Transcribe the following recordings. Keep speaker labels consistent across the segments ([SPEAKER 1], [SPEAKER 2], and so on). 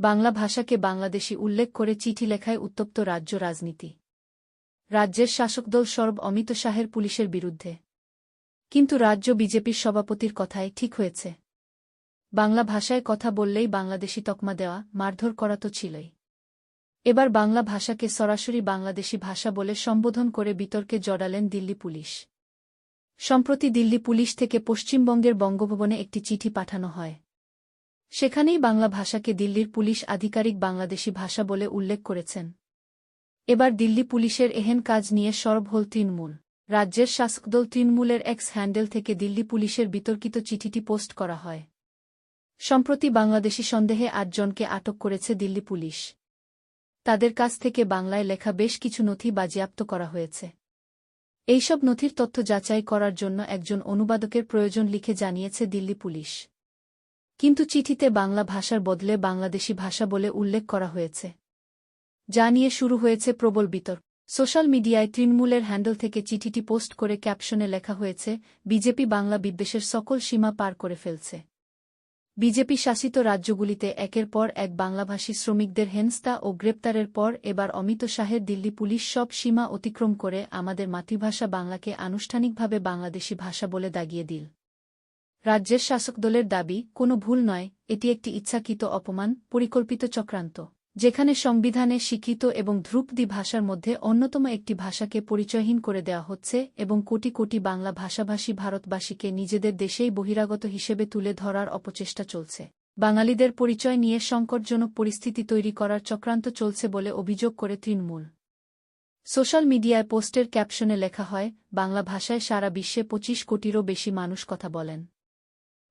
[SPEAKER 1] বাংলা ভাষাকে বাংলাদেশি উল্লেখ করে চিঠি লেখায় উত্তপ্ত রাজ্য রাজনীতি। রাজ্যের শাসকদল সরব অমিত শাহের পুলিশের বিরুদ্ধে। কিন্তু রাজ্য বিজেপির সভাপতির কথায় ঠিক হয়েছে। বাংলা ভাষায় কথা বললেই বাংলাদেশি তকমা দেওয়া মারধর করা তো ছিলই। এবার বাংলা ভাষাকে সরাসরি বাংলাদেশি ভাষা বলে সম্বোধন করে বিতর্কে জড়ালেন দিল্লি পুলিশ। সম্প্রতি দিল্লি পুলিশ থেকে পশ্চিমবঙ্গের বঙ্গভবনে একটি চিঠি পাঠানো হয়। সেখানেই বাংলা ভাষাকে দিল্লির পুলিশ আধিকারিক বাংলাদেশি ভাষা বলে উল্লেখ করেছেন। এবার দিল্লি পুলিশের এহেন কাজ নিয়ে সরব হল তৃণমূল। রাজ্যের শাসকদল তৃণমূলের এক্স হ্যান্ডেল থেকে দিল্লি পুলিশের বিতর্কিত চিঠিটি পোস্ট করা হয়। সম্প্রতি বাংলাদেশি সন্দেহে আটজনকে আটক করেছে দিল্লি পুলিশ। তাদের কাছ থেকে বাংলায় লেখা বেশ কিছু নথি বাজেয়াপ্ত করা হয়েছে। এইসব নথির তথ্য যাচাই করার জন্য একজন অনুবাদকের প্রয়োজন লিখে জানিয়েছে দিল্লি পুলিশ। কিন্তু চিঠিতে বাংলা ভাষার বদলে বাংলাদেশি ভাষা বলে উল্লেখ করা হয়েছে। যা নিয়ে শুরু হয়েছে প্রবল বিতর্ক। সোশ্যাল মিডিয়ায় তৃণমূলের হ্যান্ডেল থেকে চিঠিটি পোস্ট করে ক্যাপশনে লেখা হয়েছে, বিজেপি বাংলা বিদ্বেষের সকল সীমা পার করে ফেলছে। বিজেপি শাসিত রাজ্যগুলিতে একের পর এক বাংলাভাষী শ্রমিকদের হেনস্তা ও গ্রেপ্তারের পর এবার অমিত শাহের দিল্লি পুলিশ সব সীমা অতিক্রম করে আমাদের মাতৃভাষা বাংলাকে আনুষ্ঠানিকভাবে বাংলাদেশি ভাষা বলে দাগিয়ে দিল। রাজ্যের শাসক দলের দাবি, কোনো ভুল নয়, এটি একটি ইচ্ছাকৃত অপমান, পরিকল্পিত চক্রান্ত, যেখানে সংবিধানে স্বীকৃত এবং ধ্রুপদী ভাষার মধ্যে অন্যতম একটি ভাষাকে পরিচয়হীন করে দেওয়া হচ্ছে এবং কোটি কোটি বাংলা ভাষাভাষী ভারতবাসীকে নিজেদের দেশেই বহিরাগত হিসেবে তুলে ধরার অপচেষ্টা চলছে। বাঙালিদের পরিচয় নিয়ে সংকটজনক পরিস্থিতি তৈরি করার চক্রান্ত চলছে বলে অভিযোগ করে তৃণমূল। সোশ্যাল মিডিয়ায় পোস্টের ক্যাপশনে লেখা হয়, বাংলা ভাষায় সারা বিশ্বে পঁচিশ কোটিরও বেশি মানুষ কথা বলেন।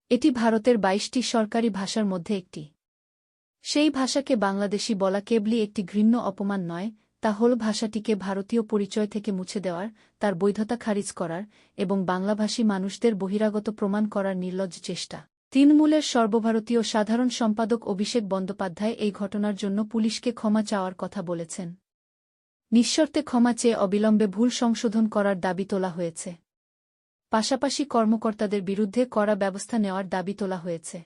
[SPEAKER 1] এটি ভারতের বাইশটি সরকারি ভাষার মধ্যে একটি। সেই ভাষাকে বাংলাদেশি বলা কেবলি একটি ঘৃণ্য অপমান নয়, তা হল ভাষাটিকে ভারতীয় পরিচয় থেকে মুছে দেওয়ার, তার বৈধতা খারিজ করার এবং বাংলাভাষী মানুষদের বহিরাগত প্রমাণ করার নির্লজ্জ চেষ্টা। তৃণমূলের সর্বভারতীয় সাধারণ সম্পাদক অভিষেক বন্দ্যোপাধ্যায় এই ঘটনার জন্য পুলিশকে ক্ষমা চাওয়ার কথা বলেছেন। নিঃশর্তে ক্ষমা চেয়ে অবিলম্বে ভুল সংশোধন করার দাবি তোলা হয়েছে। পাশাপাশি কর্মকর্তাদের বিরুদ্ধে কড়া ব্যবস্থা নেওয়ার দাবি তোলা হয়েছে।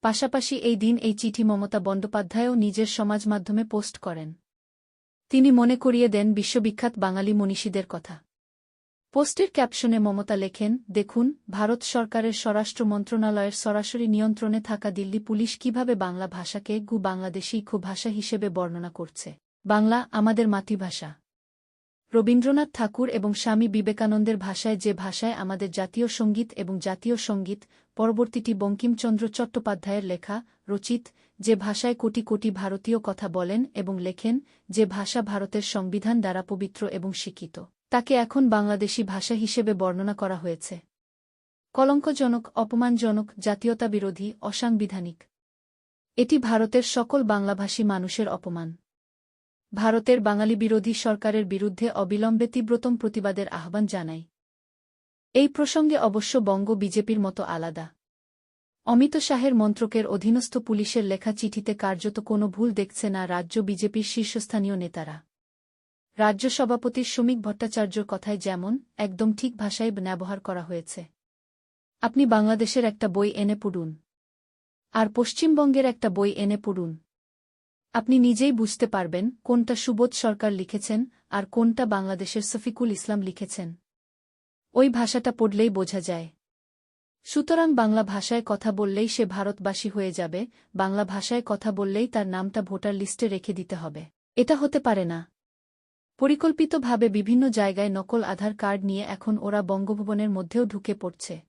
[SPEAKER 1] পাশাপাশি এই দিন এই চিঠি মমতা বন্দ্যোপাধ্যায়ও নিজের সমাজ মাধ্যমে পোস্ট করেন। তিনি মনে করিয়ে দেন বিশ্ববিখ্যাত বাঙালি মনীষীদের কথা। পোস্টের ক্যাপশনে মমতা লেখেন, দেখুন, ভারত সরকারের স্বরাষ্ট্র মন্ত্রণালয়ের সরাসরি নিয়ন্ত্রণে থাকা দিল্লি পুলিশ কীভাবে বাংলা ভাষাকে গু বাংলাদেশি খু ভাষা হিসেবে বর্ণনা করছে। বাংলা আমাদের মাতৃভাষা। রবীন্দ্রনাথ ঠাকুর এবং স্বামী বিবেকানন্দের ভাষায় যে ভাষায় আমাদের জাতীয় সংগীত এবং জাতীয় সংগীত, পরবর্তীটি বঙ্কিমচন্দ্র চট্টোপাধ্যায়ের লেখা, রচিত, যে ভাষায় কোটি কোটি ভারতীয় কথা বলেন এবং লেখেন, যে ভাষা ভারতের সংবিধান দ্বারা পবিত্র এবং শিক্ষিত। তাকে এখন বাংলাদেশি ভাষা হিসেবে বর্ণনা করা হয়েছে। কলঙ্কজনক, অপমানজনক, জাতীয়তাবিরোধী, অসাংবিধানিক। এটি ভারতের সকল বাংলাভাষী মানুষের অপমান। ভারতের বাঙালি বিরোধী সরকারের বিরুদ্ধে অবিলম্বে তীব্রতম প্রতিবাদের আহ্বান জানাই এই প্রসঙ্গে অবশ্য বঙ্গ বিজেপির মতো আলাদা। অমিত শাহের মন্ত্রকের অধীনস্থ পুলিশের লেখা চিঠিতে কার্যত কোনো ভুল দেখছে না রাজ্য বিজেপির শীর্ষস্থানীয় নেতারা। রাজ্য সভাপতির শ্রমিক ভট্টাচার্যর কথায় যেমন, একদম ঠিক ভাষায় ব্যবহার করা হয়েছে। আপনি বাংলাদেশের একটা বই এনে পড়ুন। আর পশ্চিমবঙ্গের একটা বই এনে পড়ুন। আপনি নিজেই বুঝতে পারবেন কোনটা সুবোধ সরকার লিখেছেন আর কোনটা বাংলাদেশের সফিকুল ইসলাম লিখেছেন। ওই ভাষাটা পড়লেই বোঝা যায়। সুতরাং বাংলা ভাষায় কথা বললেই সে ভারতবাসী হয়ে যাবে, বাংলা ভাষায় কথা বললেই তার নামটা ভোটার লিস্টে রেখে দিতে হবে। এটা হতে পারে না। পরিকল্পিতভাবে বিভিন্ন জায়গায় নকল আধার কার্ড নিয়ে এখন ওরা বঙ্গভবনের মধ্যেও ঢুকে পড়ছে।